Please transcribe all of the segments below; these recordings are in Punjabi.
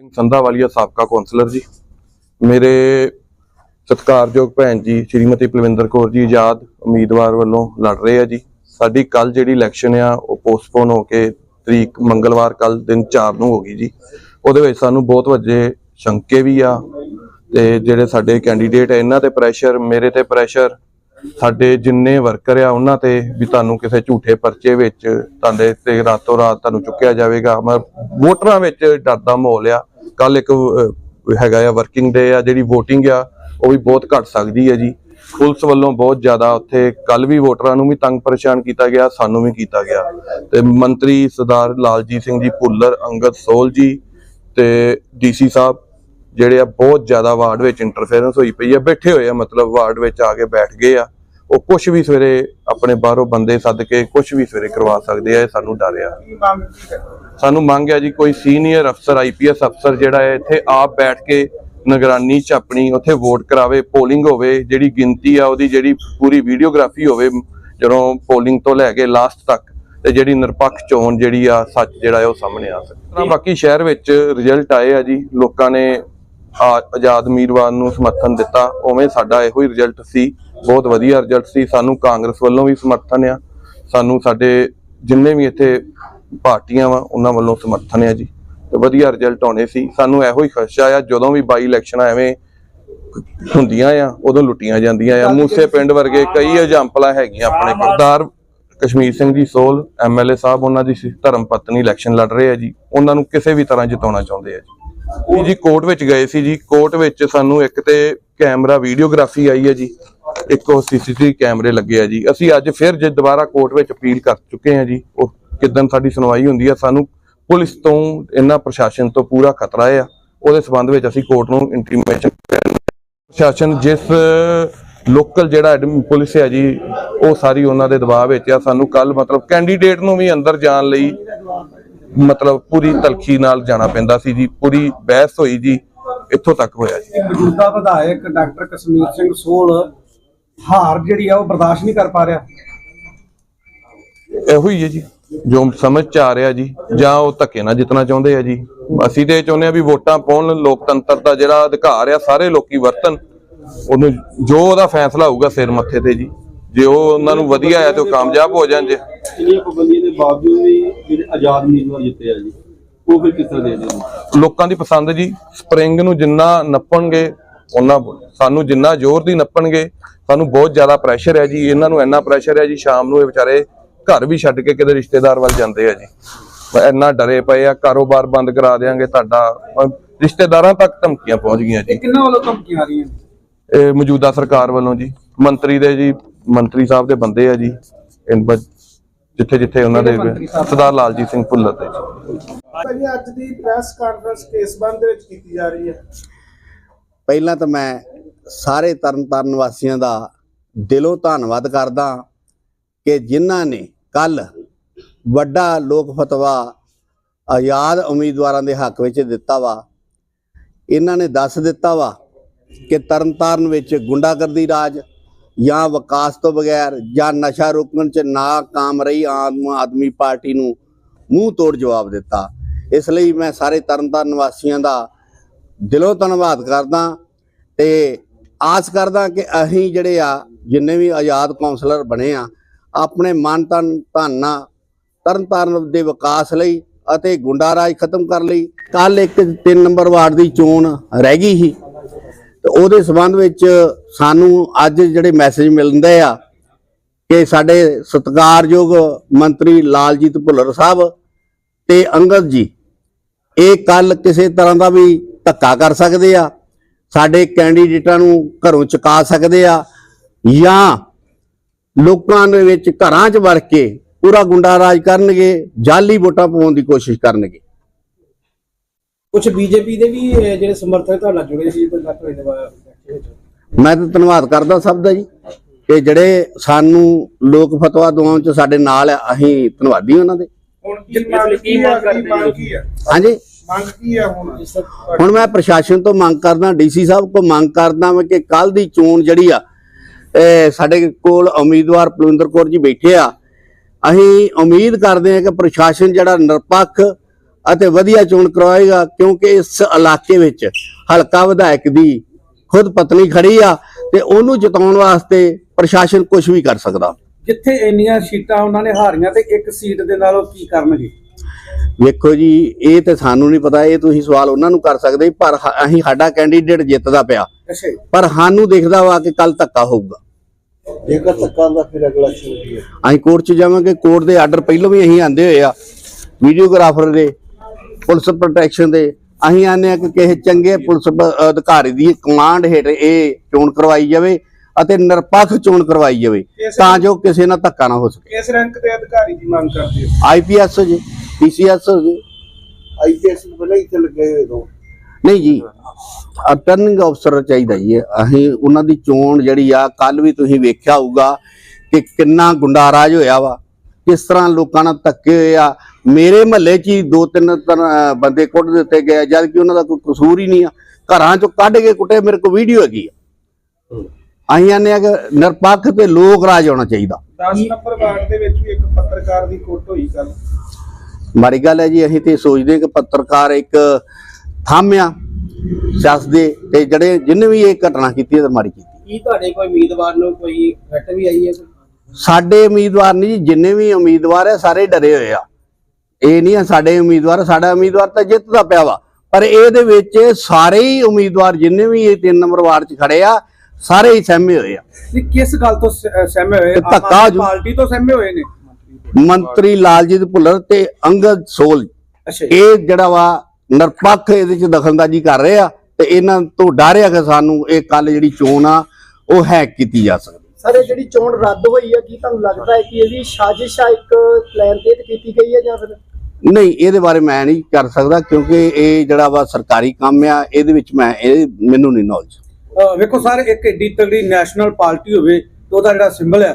ਸਿੰਘ ਸੰਧਾਵਾਲੀਆ ਸਾਬਕਾ ਕੌਂਸਲਰ ਜੀ, ਮੇਰੇ ਸਤਿਕਾਰਯੋਗ ਭੈਣ ਜੀ ਸ਼੍ਰੀਮਤੀ ਪਲਵਿੰਦਰ ਕੌਰ ਜੀ ਆਜ਼ਾਦ ਉਮੀਦਵਾਰ ਵੱਲੋਂ ਲੜ ਰਹੇ ਆ ਜੀ। ਸਾਡੀ ਕੱਲ ਜਿਹੜੀ ਇਲੈਕਸ਼ਨ ਆ, ਉਹ ਪੋਸਟਪੋਨ ਹੋ ਕੇ ਤਰੀਕ ਮੰਗਲਵਾਰ ਕੱਲ ਦਿਨ 4 ਨੂੰ ਹੋ ਗਈ ਜੀ। ਉਹਦੇ ਵਿੱਚ ਸਾਨੂੰ ਬਹੁਤ ਵੱਡੇ ਸ਼ੰਕੇ ਵੀ ਆ ਤੇ ਜਿਹੜੇ ਸਾਡੇ ਕੈਂਡੀਡੇਟ ਆ, ਇਹਨਾਂ ਤੇ ਪ੍ਰੈਸ਼ਰ ਮੇਰੇ ਤੇ ਪ੍ਰੈਸ਼ਰ ਸਾਡੇ ਜਿੰਨੇ ਵਰਕਰ ਆ, ਉਹਨਾਂ ਤੇ ਵੀ ਤੁਹਾਨੂੰ ਕਿਸੇ ਝੂਠੇ ਪਰਚੇ ਵਿੱਚ ਤੁਹਾਡੇ ਤੇ ਰਾਤੋਂ ਰਾਤ ਤੁਹਾਨੂੰ ਚੁੱਕਿਆ ਜਾਵੇਗਾ। ਮੈਂ ਵੋਟਰਾਂ ਵਿੱਚ ਡਰ ਦਾ ਮਾਹੌਲ ਆ। ਕੱਲ ਇੱਕ ਹੈਗਾ ਆ ਵਰਕਿੰਗ ਡੇ ਆ, ਜਿਹੜੀ VOTING ਆ, ਉਹ ਵੀ ਬਹੁਤ ਘਟ ਸਕਦੀ ਹੈ ਜੀ। ਪੁਲਿਸ ਵੱਲੋਂ ਬਹੁਤ ਜ਼ਿਆਦਾ ਉੱਥੇ ਕੱਲ ਵੀ ਵੋਟਰਾਂ ਨੂੰ ਵੀ ਤੰਗ ਪਰੇਸ਼ਾਨ ਕੀਤਾ ਗਿਆ, ਸਾਨੂੰ ਵੀ ਕੀਤਾ ਗਿਆ। ਤੇ ਮੰਤਰੀ ਸਰਦਾਰ ਲਾਲਜੀਤ ਸਿੰਘ ਜੀ ਭੁੱਲਰ, ਅੰਗਦ ਸੋਲ ਜੀ ਤੇ ਡੀਸੀ ਸਾਹਿਬ, ਜਿਹੜੇ ਆ ਬਹੁਤ ਜ਼ਿਆਦਾ ਵਾਰਡ ਵਿੱਚ ਇੰਟਰਫੇਰੈਂਸ ਹੋਈ ਪਈ ਆ, ਬੈਠੇ ਹੋਏ ਆ, ਮਤਲਬ ਵਾਰਡ ਵਿੱਚ ਆ ਕੇ ਬੈਠ ਗਏ ਆ। ਉਹ ਕੁਝ ਵੀ ਸਵੇਰੇ ਆਪਣੇ ਬਾਹਰੋਂ ਬੰਦੇ ਸੱਦ ਕੇ ਕੁਝ ਵੀ ਸਵੇਰੇ ਕਰਵਾ ਸਕਦੇ ਆ ਇਹ ਸਾਨੂੰ ਡਰ ਆ। ਸਾਨੂੰ ਮੰਗ ਹੈ ਜੀ ਕੋਈ ਸੀਨੀਅਰ ਅਫਸਰ ਆਈਪੀਐਸ ਅਫਸਰ ਜਿਹੜਾ ਹੈ ਇੱਥੇ ਆਪ ਬੈਠ ਕੇ ਨਿਗਰਾਨੀ ਚ ਆਪਣੀ ਉੱਥੇ ਵੋਟ ਕਰਾਵੇ ਪੋਲਿੰਗ ਹੋਵੇ ਜਿਹੜੀ ਗਿਣਤੀ ਆ ਉਹਦੀ ਜਿਹੜੀ ਪੂਰੀ ਵੀਡੀਓਗ੍ਰਾਫੀ ਹੋਵੇ ਜਦੋਂ ਪੋਲਿੰਗ ਤੋਂ ਲੈ ਕੇ ਲਾਸਟ ਤੱਕ ਤੇ ਜਿਹੜੀ ਨਿਰਪੱਖ ਚੋਣ ਜਿਹੜੀ ਆ ਸੱਚ ਜਿਹੜਾ ਹੈ ਉਹ ਸਾਹਮਣੇ ਆ ਸਕੇ ਬਾਕੀ ਸ਼ਹਿਰ ਵਿੱਚ ਰਿਜ਼ਲਟ ਆਏ ਆ ਜੀ ਲੋਕਾਂ ਨੇ ਆ- ਆਜ਼ਾਦ ਉਮੀਦਵਾਰ ਨੂੰ ਸਮਰਥਨ ਦਿੱਤਾ। ਉਵੇਂ ਸਾਡਾ ਇਹੋ ਹੀ ਰਿਜ਼ਲਟ ਸੀ। ਬਹੁਤ ਵਧੀਆ ਰਿਜ਼ਲਟ ਸੀ। ਸਾਨੂੰ ਕਾਂਗਰਸ ਵੱਲੋਂ ਵੀ ਸਮਰਥਨ ਆ। ਸਾਨੂੰ ਸਾਡੇ ਜਿੰਨੇ ਵੀ ਇੱਥੇ ਪਾਰਟੀਆਂ ਵਾ, ਉਹਨਾਂ ਵੱਲੋਂ ਸਮਰਥਨ ਆ ਜੀ। ਤੇ ਵਧੀਆ ਰਿਜ਼ਲਟ ਆਉਣੇ ਸੀ। ਸਾਨੂੰ ਇਹੋ ਹੀ ਖਦਸ਼ਾ ਆ ਜਦੋਂ ਵੀ ਬਾਈ ਇਲੈਕਸ਼ਨ ਐਵੇਂ ਹੁੰਦੀਆਂ ਆ, ਉਦੋਂ ਲੁੱਟੀਆਂ ਜਾਂਦੀਆਂ ਆ। ਮੂਸੇ ਪਿੰਡ ਵਰਗੇ ਕਈ ਐਗਜ਼ਾਮਪਲਾਂ ਹੈਗੀਆਂ ਆਪਣੇ ਕੋਲ। ਸਰਦਾਰ ਕਸ਼ਮੀਰ ਸਿੰਘ ਜੀ ਸੋਲ ਐਮਐਲਏ ਸਾਹਿਬ, ਉਹਨਾਂ ਦੀ ਧਰਮ ਪਤਨੀ ਇਲੈਕਸ਼ਨ ਲੜ ਰਹੇ ਆ ਜੀ। ਉਹਨਾਂ ਨੂੰ ਕਿਸੇ ਵੀ ਤਰ੍ਹਾਂ ਜਿਤਾਉਣਾ ਚਾਹੁੰਦੇ ਆ ਜੀ। ਜੀ ਕੋਰਟ ਵਿੱਚ ਗਏ ਸੀ ਜੀ। ਕੋਰਟ ਵਿੱਚ ਸਾਨੂੰ ਇੱਕ ਤੇ ਕੈਮਰਾ ਵੀਡੀਓਗ੍ਰਾਫੀ ਆਈ ਹੈ ਜੀ। ਇੱਕ ਉਹ ਸੀਸੀਟੀਵੀ ਕੈਮਰੇ ਲੱਗੇ ਆ ਜੀ। ਅਸੀਂ ਅੱਜ ਫਿਰ ਜੇ ਦੁਬਾਰਾ ਕੋਰਟ ਵਿੱਚ ਅਪੀਲ ਕਰ ਚੁੱਕੇ ਹਾਂ ਜੀ, ਉਹ ਕਿਦਾਂ ਸਾਡੀ ਸੁਣਵਾਈ ਹੁੰਦੀ ਆ, ਸਾਨੂੰ ਪੁਲਿਸ ਤੋਂ, ਇਹਨਾਂ ਪ੍ਰਸ਼ਾਸਨ ਤੋਂ ਪੂਰਾ ਖਤਰਾ ਆ। ਉਹਦੇ ਸਬੰਧ ਵਿੱਚ ਅਸੀਂ ਕੋਰਟ ਨੂੰ ਇੰਟੀਮੇਸ਼ਨ ਪ੍ਰਸ਼ਾਸਨ ਜਿਸ ਲੋਕਲ ਜਿਹੜਾ ਪੁਲਿਸ ਹੈ ਜੀ, ਉਹ ਸਾਰੀ ਉਹਨਾਂ ਦੇ ਦਬਾਅ ਵਿੱਚ ਆ। ਸਾਨੂੰ ਕੱਲ ਮਤਲਬ ਕੈਂਡੀਡੇਟ ਨੂੰ ਵੀ ਅੰਦਰ ਜਾਣ ਲਈ ਮਤਲਬ ਪੂਰੀ ਤਲਖੀ ਨਾਲ ਜਾਣਾ ਪੈਂਦਾ ਸੀ ਜੀ ਪੂਰੀ ਬਹਿਸ ਹੋਈ ਜੀ ਇੱਥੋਂ ਤੱਕ ਹੋਇਆ ਜੀ। ਮੌਜੂਦਾ ਵਿਧਾਇਕ ਡਾਕਟਰ ਕਸ਼ਮੀਰ ਸਿੰਘ ਸੋਲ ਹਾਰ ਜਿਹੜੀ ਆ ਉਹ ਬਰਦਾਸ਼ਤ ਨਹੀਂ ਕਰ ਪਾ ਰਿਹਾ। ਇਹੋ ਹੀ ਹੈ ਜੀ ਜੋ ਸਮਝ ਚ ਆ ਰਿਹਾ ਜੀ ਜਾਂ ਉਹ ਧੱਕੇ ਨਾਲ ਜਿੱਤਣਾ ਚਾਹੁੰਦੇ ਆ ਜੀ। ਅਸੀਂ ਤੇ ਚਾਹੁੰਦੇ ਆ ਵੀ ਵੋਟਾਂ ਪਾਉਣ ਲੋਕਤੰਤਰ ਦਾ ਜਿਹੜਾ ਅਧਿਕਾਰ ਆ ਸਾਰੇ ਲੋਕੀ ਵਰਤਨ ਉਹਨੂੰ ਜੋ ਉਹਦਾ ਫੈਸਲਾ ਹੋਊਗਾ ਸਿਰ ਮੱਥੇ ਤੇ ਜੀ। ਜੇ ਉਹ ਉਹਨਾਂ ਨੂੰ ਵਧੀਆ ਹੈ ਤੇ ਉਹ ਕਾਮਯਾਬ ਹੋ ਜਾਣ ਜੇ। ਇੰਨੀਆਂ ਪਾਬੰਦੀਆਂ ਦੇ ਬਾਵਜੂਦ ਵੀ ਜਿਹੜੇ ਆਜ਼ਾਦ ਉਮੀਦਵਾਰ ਜਿੱਤੇ ਆ ਜੀ ਉਹ ਫਿਰ ਕਿਸ ਤਰ੍ਹਾਂ ਦੇ ਦੇ ਲੋਕਾਂ ਦੀ ਪਸੰਦ ਜੀ ਸਪਰਿੰਗ ਨੂੰ ਜਿੰਨਾ ਨੱਪਣਗੇ ਉਹਨਾਂ ਸਾਨੂੰ ਜਿੰਨਾ ਜ਼ੋਰ ਦੀ ਨੱਪਣਗੇ ਸਾਨੂੰ ਬਹੁਤ ਜ਼ਿਆਦਾ ਪ੍ਰੈਸ਼ਰ ਹੈ ਜੀ ਇਹਨਾਂ ਨੂੰ ਇੰਨਾ ਪ੍ਰੈਸ਼ਰ ਹੈ ਜੀ ਸ਼ਾਮ ਨੂੰ ਇਹ ਵਿਚਾਰੇ ਘਰ ਵੀ ਛੱਡ ਕੇ ਕਿਤੇ ਰਿਸ਼ਤੇਦਾਰ ਵੱਲ ਜਾਂਦੇ ਆ ਜੀ। ਇੰਨਾ ਡਰੇ ਪਏ ਆ ਕਾਰੋਬਾਰ ਬੰਦ ਕਰਾ ਦੇਾਂਗੇ ਤੁਹਾਡਾ ਰਿਸ਼ਤੇਦਾਰਾਂ ਤੱਕ ਧਮਕੀਆਂ ਪਹੁੰਚ ਗਈਆਂ ਜੀ। ਕਿੰਨਾ ਵੱਲੋਂ ਧਮਕੀਆਂ ਆ ਰਹੀਆਂ ਨੇ? ਇਹ ਮੌਜੂਦਾ ਸਰਕਾਰ ਵੱਲੋਂ ਜੀ ਮੰਤਰੀ ਦੇ ਜੀ ਮੰਤਰੀ ਸਾਹਿਬ ਦੇ ਬੰਦੇ ਆ ਜੀ ਜਿੱਥੇ ਜਿੱਥੇ ਉਹਨਾਂ ਦੇ? ਸਰਦਾਰ ਲਾਲਜੀਤ ਸਿੰਘ ਭੁੱਲਰ ਜੀ ਭਾਜੀ ਅੱਜ ਦੀ ਪ੍ਰੈਸ ਕਾਨਫਰੰਸ ਕਿਸ ਬੰਦ ਦੇ ਵਿੱਚ ਕੀਤੀ ਜਾ ਰਹੀ ਹੈ। ਪਹਿਲਾਂ ਤਾਂ ਮੈਂ ਸਾਰੇ ਤਰਨਤਾਰਨ ਵਾਸੀਆਂ ਦਾ ਦਿਲੋਂ ਧੰਨਵਾਦ ਕਰਦਾ ਕਿ ਜਿਨ੍ਹਾਂ ਨੇ ਕੱਲ ਵੱਡਾ ਲੋਕ ਫਤਵਾ ਆਜ਼ਾਦ ਉਮੀਦਵਾਰਾਂ ਦੇ ਹੱਕ ਵਿੱਚ ਦਿੱਤਾ ਵਾ। ਇਹਨਾਂ ਨੇ ਦੱਸ ਦਿੱਤਾ ਵਾ ਕਿ ਤਰਨਤਾਰਨ ਵਿੱਚ ਗੁੰਡਾਗਰਦੀ ਰਾਜ ਜਾਂ ਵਿਕਾਸ ਤੋਂ ਬਗੈਰ ਜਾਂ ਨਸ਼ਾ ਰੋਕਣ 'ਚ ਨਾਕਾਮ ਰਹੀ ਆਮ ਆਦਮੀ ਪਾਰਟੀ ਨੂੰ ਮੂੰਹ ਤੋੜ ਜਵਾਬ ਦਿੱਤਾ। ਇਸ ਲਈ ਮੈਂ ਸਾਰੇ ਤਰਨਤਾਰਨ ਵਾਸੀਆਂ ਦਾ ਦਿਲੋਂ ਧੰਨਵਾਦ ਕਰਦਾ ਤੇ ਆਸ ਕਰਦਾ ਕਿ ਅਸੀਂ ਜਿਹੜੇ ਆ, ਜਿੰਨੇ ਵੀ ਆਜ਼ਾਦ ਕਾਉਂਸਲਰ ਬਣੇ ਆ, ਆਪਣੇ ਮਨ, ਤਨ, ਧਾਨਾ ਨਾਲ ਤਰਨਤਾਰਨ ਦੇ ਵਿਕਾਸ ਲਈ ਅਤੇ ਗੁੰਡਾਰਾਜ ਖਤਮ ਕਰਨ ਲਈ ਕੱਲ ਇੱਕ 3 ਨੰਬਰ ਵਾਰਡ ਦੀ ਚੋਣ ਰਹਿ ਗਈ ਸੀ। ਤੇ ਉਹਦੇ ਸਬੰਧ ਵਿੱਚ ਸਾਨੂੰ ਅੱਜ ਜਿਹੜੇ ਮੈਸੇਜ ਮਿਲਦੇ ਆ ਕਿ ਸਾਡੇ ਸਤਿਕਾਰਯੋਗ ਮੰਤਰੀ ਲਾਲਜੀਤ ਭੁੱਲਰ ਸਾਹਿਬ ਤੇ ਅੰਗਦ ਜੀ, ਇਹ ਕੱਲ ਕਿਸੇ ਤਰ੍ਹਾਂ ਦਾ ਵੀ ਧੱਕਾ ਕਰ ਸਕਦੇ ਆ, ਸਾਡੇ ਕੈਂਡੀਡੇਟਾਂ ਨੂੰ ਘਰੋਂ ਚੁਕਾ ਸਕਦੇ ਆ ਜਾਂ ਲੋਕਾਂ ਦੇ ਵਿੱਚ ਘਰਾਂ 'ਚ ਵੜ ਕੇ ਪੂਰਾ ਗੁੰਡਾ ਰਾਜ ਕਰਨਗੇ ਜਾਲੀ ਵੋਟਾਂ ਪਾਉਣ ਦੀ ਕੋਸ਼ਿਸ਼ ਕਰਨਗੇ। ਕੁਝ ਬੀਜੇਪੀ ਦੇ ਵੀ ਅਹ, ਜਿਹੜੇ ਸਮਰਥਕ ਤੁਹਾਡੇ ਨਾਲ ਜੁੜੇ ਸੀ ਤੇ ਨੇ ਵਿੱਚ ਮੈਂ ਤਾਂ ਧੰਨਵਾਦ ਕਰਦਾ ਸਭ ਦਾ ਜੀ ਕਿ ਜਿਹੜੇ ਸਾਨੂੰ ਲੋਕ ਫਤਵਾ ਦਵਾਉਣ 'ਚ ਸਾਡੇ ਨਾਲ ਆ ਅਸੀਂ ਧੰਨਵਾਦੀ ਉਹਨਾਂ ਦੇ। ਹੁਣ ਕੀ ਮੰਗ ਕੀ ਮੰਗ ਹਾਂਜੀ? ਮੰਗ ਕੀ ਹੈ ਹੁਣ? ਹੁਣ ਮੈਂ ਪ੍ਰਸ਼ਾਸਨ ਤੋਂ ਮੰਗ ਕਰਦਾ ਡੀਸੀ ਸਾਹਿਬ ਕੋ ਮੰਗ ਕਰਦਾ ਮੈਂ ਕਿ ਕੱਲ ਦੀ ਚੋਣ ਜਿਹੜੀ ਆ ਇਹ ਸਾਡੇ ਕੋਲ ਉਮੀਦਵਾਰ ਪਲਵਿੰਦਰ ਕੌਰ ਜੀ ਬੈਠੇ ਆ। ਅਸੀਂ ਉਮੀਦ ਕਰਦੇ ਹਾਂ ਕਿ ਪ੍ਰਸ਼ਾਸਨ ਜਿਹੜਾ ਨਿਰਪੱਖ ਅਤੇ ਵਧੀਆ ਚੋਣ ਕਰਵਾਏਗਾ ਕਿਉਂਕਿ ਇਸ ਇਲਾਕੇ ਵਿੱਚ ਹਲਕਾ ਵਿਧਾਇਕ ਦੀ ਖੁਦ ਪਤਨੀ ਖੜੀ ਆ ਤੇ ਉਹਨੂੰ ਜਿਤਾਉਣ ਵਾਸਤੇ ਪ੍ਰਸ਼ਾਸਨ ਕੁਝ ਵੀ ਕਰ ਸਕਦਾ। ਜਿੱਥੇ ਇੰਨੀਆਂ ਸੀਟਾਂ ਉਹਨਾਂ ਨੇ ਹਾਰੀਆਂ ਤੇ ਇੱਕ ਸੀਟ ਦੇ ਨਾਲ ਉਹ ਕੀ ਕਰਨਗੇ? ਵੇਖੋ ਜੀ ਇਹ ਤੇ ਸਾਨੂੰ ਨਹੀਂ ਪਤਾ ਇਹ ਤੁਸੀਂ ਸਵਾਲ ਉਹਨਾਂ ਨੂੰ ਕਰ ਸਕਦੇ ਪਰ ਅਸੀਂ ਸਾਡਾ ਕੈਂਡੀਡੇਟ ਜਿੱਤਦਾ ਪਿਆ। ਪਰ ਸਾਨੂੰ ਦਿਖਦਾ ਵਾ ਕਿ ਕੱਲ ਧੱਕਾ ਹੋਊਗਾ। ਜੇਕਰ ਧੱਕਾ ਦਾ ਫਿਰ ਅਗਲਾ ਸ਼ੁਰੂ ਅਸੀਂ ਕੋਰਟ 'ਚ ਜਾਵਾਂਗੇ ਕੋਰਟ ਦੇ ਆਰਡਰ ਪਹਿਲਾਂ ਵੀ ਅਸੀਂ ਆਂਦੇ ਹੋਏ ਆ ਵੀਡੀਓਗ੍ਰਾਫਰ ਦੇ। ਪੁਲਿਸ ਪ੍ਰੋਟੈਕਸ਼ਨ ਦੇ। ਅਸੀਂ ਆਨੇ ਆ ਕਿ ਕਿਸੇ ਚੰਗੇ ਪੁਲਿਸ ਅਧਿਕਾਰੀ ਦੀ ਕਮਾਂਡ ਹੇਠ ਇਹ ਚੋਣ ਕਰਵਾਈ ਜਾਵੇ ਅਤੇ ਨਿਰਪੱਖ ਚੋਣ ਕਰਵਾਈ ਜਾਵੇ ਤਾਂ ਜੋ ਕਿਸੇ ਨਾਲ ਧੱਕਾ ਨਾ ਹੋ ਸਕੇ। ਕਿਸ ਰੈਂਕ ਦੇ ਅਧਿਕਾਰੀ ਦੀ ਮੰਗ ਕਰਦੇ ਹੋ? ਆਈਪੀਐਸ ਜੀ ਪੀਸੀਐਸ ਜੀ। ਆਈਪੀਐਸ ਤੋਂ ਪਹਿਲਾਂ ਇੱਥੇ ਲੱਗੇ ਹੋਏ ਦੋ ਨਹੀਂ ਜੀ ਅਟਰਨਿੰਗ ਅਫਸਰ ਚਾਹੀਦਾ ਜੀ। ਅਸੀਂ ਉਹਨਾਂ ਦੀ ਚੋਣ ਜਿਹੜੀ ਆ ਕੱਲ ਵੀ ਤੁਸੀਂ ਵੇਖਿਆ ਹੋਊਗਾ ਕਿ ਕਿੰਨਾ ਗੁੰਡਾਰਾਜ ਹੋਇਆ ਵਾ। ਕਿਸ ਤਰ੍ਹਾਂ ਲੋਕਾਂ ਨਾਲ ਧੱਕੇ ਹੋਏ ਆ ਮੇਰੇ ਮਹੱਲੇ 'ਚ ਹੀ ਦੋ ਤਿੰਨ ਬੰਦੇ ਕੁੱਟ ਦਿੱਤੇ ਗਏ ਜਦ ਕਿ ਉਹਨਾਂ ਦਾ ਕੋਈ ਕਸੂਰ ਹੀ ਨਹੀਂ ਆ। ਘਰਾਂ 'ਚੋਂ ਕੱਢ ਕੇ ਕੁੱਟੇ ਮੇਰੇ ਕੋਲ ਵੀਡੀਓ ਹੈਗੀ ਆ। ਅਸੀਂ ਆਨੇ ਆ ਕਿ ਨਿਰਪੱਖ ਤੇ ਲੋਕ ਰਾਜ ਹੋਣਾ ਚਾਹੀਦਾ। 10 ਨੰਬਰ ਵਾਰਡ ਦੇ ਵਿੱਚ ਵੀ ਇੱਕ ਪੱਤਰਕਾਰ ਦੀ ਕੁੱਟ ਹੋਈ ਕੱਲ ਮਾੜੀ ਗੱਲ ਹੈ ਜੀ ਅਸੀਂ ਤੇ ਸੋਚਦੇ ਕਿ ਪੱਤਰਕਾਰ ਇੱਕ ਥਾਮਿਆ ਸਿਆਸਤ ਦੇ ਤੇ ਜਿਹੜੇ ਜਿੰਨੇ ਵੀ ਇਹ ਘਟਨਾ ਕੀਤੀ ਹੈ ਤੇ ਮਾੜੀ ਕੀਤੀ। ਕੀ ਤੁਹਾਡੇ ਕੋਈ ਉਮੀਦਵਾਰ ਨੂੰ ਕੋਈ ਥ੍ਰੈਟ ਵੀ ਆਈ ਹੈ? ਸਾਡੇ ਉਮੀਦਵਾਰ ਨਹੀਂ ਜੀ ਜਿੰਨੇ ਵੀ ਉਮੀਦਵਾਰ ਹੈ ਸਾਰੇ ਡਰੇ ਹੋਏ ਆ। ਇਹ ਨਹੀਂ ਆ ਸਾਡੇ ਉਮੀਦਵਾਰ ਸਾਡਾ ਉਮੀਦਵਾਰ ਤਾਂ ਜਿੱਤਦਾ ਪਿਆ ਵਾ। ਪਰ ਇਹਦੇ ਵਿੱਚ ਸਾਰੇ ਹੀ ਉਮੀਦਵਾਰ ਜਿੰਨੇ ਵੀ ਇਹ ਤਿੰਨ ਨੰਬਰ ਵਾਰਡ 'ਚ ਖੜੇ ਆ ਸਾਰੇ ਹੀ ਸਹਿਮੇ ਹੋਏ ਆ। ਕਿਸ ਗੱਲ ਤੋਂ ਸਹਿਮੇ ਹੋਏ? ਤੇ ਧੱਕਾ ਪਾਰਟੀ ਤੋਂ ਸਹਿਮੇ ਹੋਏ ਨੇ? ਮੰਤਰੀ ਲਾਲਜੀਤ ਭੁੱਲਰ ਤੇ ਅੰਗਦ ਸੋਲ। ਇਹ ਜਿਹੜਾ ਵਾ ਨਿਰਪੱਖ ਇਹਦੇ 'ਚ ਦਖਲਅੰਦਾਜ਼ੀ ਕਰ ਰਹੇ ਆ ਤੇ ਇਹਨਾਂ ਤੋਂ ਡਰ ਆ ਕਿ ਸਾਨੂੰ ਇਹ ਕੱਲ ਜਿਹੜੀ ਚੋਣ ਆ ਉਹ ਹੈਕ ਕੀਤੀ ਜਾ ਸਕਦੀ। ਸਰ ਇਹ ਜਿਹੜੀ ਚੋਣ ਰੱਦ ਹੋਈ ਹੈ ਕੀ ਤੁਹਾਨੂੰ ਲੱਗਦਾ ਹੈ ਕਿ ਇਹਦੀ ਸਾਜ਼ਿਸ਼ ਆ ਇੱਕ ਪਲਾਨ ਤਹਿਤ ਕੀਤੀ ਗਈ ਹੈ ਜਾਂ ਫਿਰ ਨਹੀਂ ਇਹਦੇ ਬਾਰੇ ਮੈਂ ਨਹੀਂ ਕਰ ਸਕਦਾ ਕਿਉਂਕਿ ਇਹ ਜਿਹੜਾ ਵਾ ਸਰਕਾਰੀ ਕੰਮ ਆ ਇਹਦੇ ਵਿੱਚ ਮੈਂ ਇਹ ਮੈਨੂੰ ਨਹੀਂ ਨੌਲੇਜ ਵੇਖੋ ਸਰ ਇੱਕ ਏਡੀ ਤਗੜੀ ਨੈਸ਼ਨਲ ਪਾਰਟੀ ਹੋਵੇ ਤੇ ਉਹਦਾ ਜਿਹੜਾ ਸਿੰਬਲ ਹੈ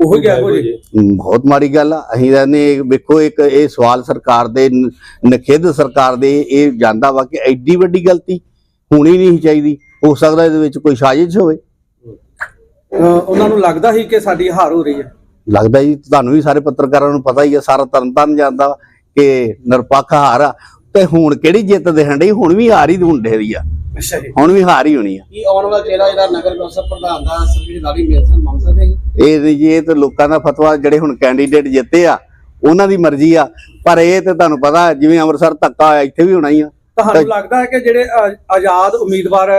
ਉਹ ਹੀ ਗਿਆ ਜੀ ਬਹੁਤ ਮਾੜੀ ਗੱਲ ਆ। ਅਸੀਂ ਕਹਿੰਦੇ ਵੇਖੋ ਇੱਕ ਇਹ ਸਵਾਲ ਸਰਕਾਰ ਦੇ ਨ- ਨਖਿੱਧ ਸਰਕਾਰ ਦੇ ਇਹ ਜਾਂਦਾ ਵਾ ਕਿ ਐਡੀ ਵੱਡੀ ਗਲਤੀ ਹੋਣੀ ਨਹੀਂ ਚਾਹੀਦੀ। ਹੋ ਸਕਦਾ ਇਹਦੇ ਵਿੱਚ ਕੋਈ ਸਾਜ਼ਿਸ਼ ਹੋਵੇ। ਉਹਨਾਂ ਨੂੰ ਲੱਗਦਾ ਸੀ ਕਿ ਸਾਡੀ ਹਾਰ ਹੋ ਰਹੀ ਹੈ। ਲੱਗਦਾ ਜੀ ਤੁਹਾਨੂੰ ਵੀ ਸਾਰੇ ਪੱਤਰਕਾਰਾਂ ਨੂੰ ਪਤਾ ਹੀ ਆ ਸਾਰਾ ਤਰਨਤਾਰਨ ਜਾਂਦਾ ਵਾ। ਕਿ ਨਿਰਪੱਖ ਹਾਰ ਆ। ਤੇ ਹੁਣ ਕਿਹੜੀ ਜਿੱਤ ਦੇਣ ਡਈ? ਹੁਣ ਵੀ ਹਾਰ ਹੀ ਹੁੰਦੇ ਦੀ ਆ। ਅੱਛਾ ਜੀ। ਹੁਣ ਵੀ ਹਾਰ ਹੀ ਹੋਣੀ ਆ। ਕੀ ਆਉਣ ਵਾਲਾ ਚਿਹਰਾ ਜਿਹੜਾ ਨਗਰ ਕੌਂਸਲ ਪ੍ਰਧਾਨ ਦਾ ਸਰਵਿਸ ਨਾਲੀ ਮਿਲਸਨ ਮੰਗ ਸਕਦੇ ਇਹ ਜੀ ਇਹ ਤੇ ਲੋਕਾਂ ਦਾ ਫਤਵਾ ਜਿਹੜੇ ਹੁਣ ਕੈਂਡੀਡੇਟ ਜਿੱਤੇ ਆ ਉਹਨਾਂ ਦੀ ਮਰਜ਼ੀ ਆ। ਪਰ ਇਹ ਤੇ ਤੁਹਾਨੂੰ ਪਤਾ ਜਿਵੇਂ ਅੰਮ੍ਰਿਤਸਰ ਧੱਕਾ ਹੋਇਆ ਇੱਥੇ ਵੀ ਹੋਣਾ ਹੀ ਆ। ਤੁਹਾਨੂੰ ਲੱਗਦਾ ਹੈ ਕਿ ਜਿਹੜੇ ਆਜ਼ਾਦ ਉਮੀਦਵਾਰ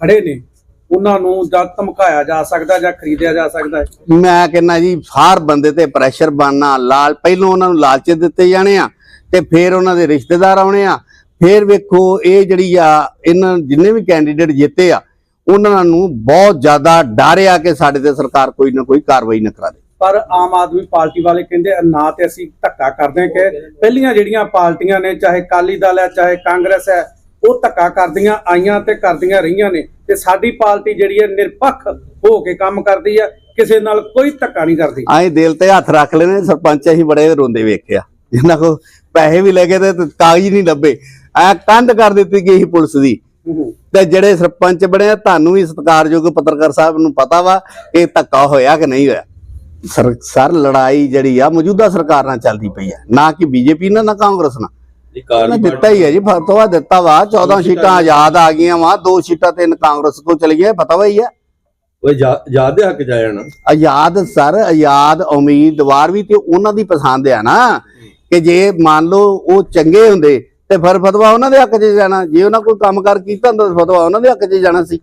ਖੜੇ ਨੇ ਉਹਨਾਂ ਨੂੰ ਜਾਂ ਧਮਕਾਇਆ ਜਾ ਸਕਦਾ ਜਾਂ ਖਰੀਦਿਆ ਜਾ ਸਕਦਾ ਹੈ? ਮੈਂ ਕਹਿੰਦਾ ਜੀ ਹਰ ਬੰਦੇ ਤੇ ਪ੍ਰੈਸ਼ਰ ਬਣਨਾ ਲਾਲ ਪਹਿਲਾਂ ਉਹਨਾਂ ਨੂੰ ਲਾਲਚ ਦਿੱਤੇ ਜਾਣੇ ਆ ਤੇ ਫਿਰ ਉਹਨਾਂ ਦੇ ਰਿਸ਼ਤੇਦਾਰ ਆਉਣੇ ਆ। ਫਿਰ ਵੇਖੋ ਇਹ ਜਿਹੜੀ ਆ ਇਹਨਾਂ ਜਿੰਨੇ ਵੀ ਕੈਂਡੀਡੇਟ ਜਿੱਤੇ ਆ ਉਹਨਾਂ ਨੂੰ ਬਹੁਤ ਜ਼ਿਆਦਾ ਡਰ ਆ ਕਿ ਸਾਡੇ ਤੇ ਸਰਕਾਰ ਕੋਈ ਨਾ ਕੋਈ ਕਾਰਵਾਈ ਨਾ ਕਰਾ ਦੇ। ਪਰ ਆਮ ਆਦਮੀ ਪਾਰਟੀ ਵਾਲੇ ਕਹਿੰਦੇ ਨਾ ਤੇ ਅਸੀਂ ਧੱਕਾ ਕਰਦੇ ਕਿ ਪਹਿਲੀਆਂ ਜਿਹੜੀਆਂ ਪਾਰਟੀਆਂ ਨੇ ਚਾਹੇ ਕਾਲੀ ਦਲ ਹੈ ਚਾਹੇ ਕਾਂਗਰਸ ਹੈ ਉਹ ਧੱਕਾ ਕਰਦੀਆਂ ਆਈਆਂ ਤੇ ਕਰਦੀਆਂ ਰਹੀਆਂ ਨੇ ਤੇ ਸਾਡੀ ਪਾਰਟੀ ਜਿਹੜੀ ਹੈ ਨਿਰਪੱਖ ਹੋ ਕੇ ਕੰਮ ਕਰਦੀ ਹੈ ਕਿਸੇ ਨਾਲ ਕੋਈ ਧੱਕਾ ਨਹੀਂ ਕਰਦੀ। ਆਏ ਦਿਲ ਤੇ ਹੱਥ ਰੱਖ ਲੈਣੇ ਸਰਪੰਚ ਅਸੀਂ ਬੜੇ ਰੋਂਦੇ ਵੇਖਿਆ। ਜਿਨ੍ਹਾਂ ਕੋ ਪੈਸੇ ਵੀ ਲੈ ਕੇ ਤੇ ਕਾਗਜ਼ ਨਹੀਂ ਲੱਭੇ। ਐ ਕੰਧ ਕਰ ਦਿੱਤੀ ਗਈ ਸੀ ਪੁਲਿਸ ਦੀ। ਤੇ ਜਿਹੜੇ ਸਰਪੰਚ ਬਣੇ ਆ, ਤੁਹਾਨੂੰ ਵੀ ਸਤਿਕਾਰਯੋਗ ਪੱਤਰਕਾਰ ਸਾਹਿਬ ਨੂੰ ਪਤਾ ਵਾ ਕਿ ਧੱਕਾ ਹੋਇਆ ਕਿ ਨਹੀਂ ਹੋਇਆ। ਸਰ ਸਰ ਲੜਾਈ ਜਿਹੜੀ ਆ ਮੌਜੂਦਾ ਸਰਕਾਰ ਨਾਲ ਚੱਲਦੀ ਪਈ ਆ। ਨਾ ਕਿ ਬੀਜੇਪੀ ਨਾਲ ਨਾ ਕਾਂਗਰਸ ਨਾਲ। ਉਹਨਾਂ ਦਿੱਤਾ ਹੀ ਹੈ ਜੀ ਫਤਵਾ ਦਿੱਤਾ ਵਾ 14 ਸੀਟਾਂ ਆਜ਼ਾਦ ਆ ਗਈਆਂ ਵਾ ਦੋ ਸੀਟਾਂ ਤਿੰਨ ਕਾਂਗਰਸ ਕੋ ਚਲ ਗਈਆਂ ਪਤਾ ਵਾ ਹੀ ਆ ਉਹ ਯਾਦ ਦੇ ਹੱਕ ਆ ਜਾਣਾ ਆਜ਼ਾਦ ਸਰ ਆਜ਼ਾਦ ਉਮੀਦਵਾਰ ਵੀ ਤੇ ਉਹਨਾਂ ਦੀ ਪਸੰਦ ਆ ਨਾ। ਕਿ ਜੇ ਮੰਨ ਲਓ ਉਹ ਚੰਗੇ ਹੁੰਦੇ ਤੇ ਫਿਰ ਫਤਵਾ ਉਹਨਾਂ ਦੇ ਹੱਕ 'ਚ ਜਾਣਾ। ਜੇ ਉਹਨਾਂ ਕੋਈ ਕੰਮ ਕਰ ਕੀਤਾ ਹੁੰਦਾ ਤਾਂ ਫਤਵਾ ਉਹਨਾਂ ਦੇ ਹੱਕ 'ਚ ਜਾਣਾ ਸੀ।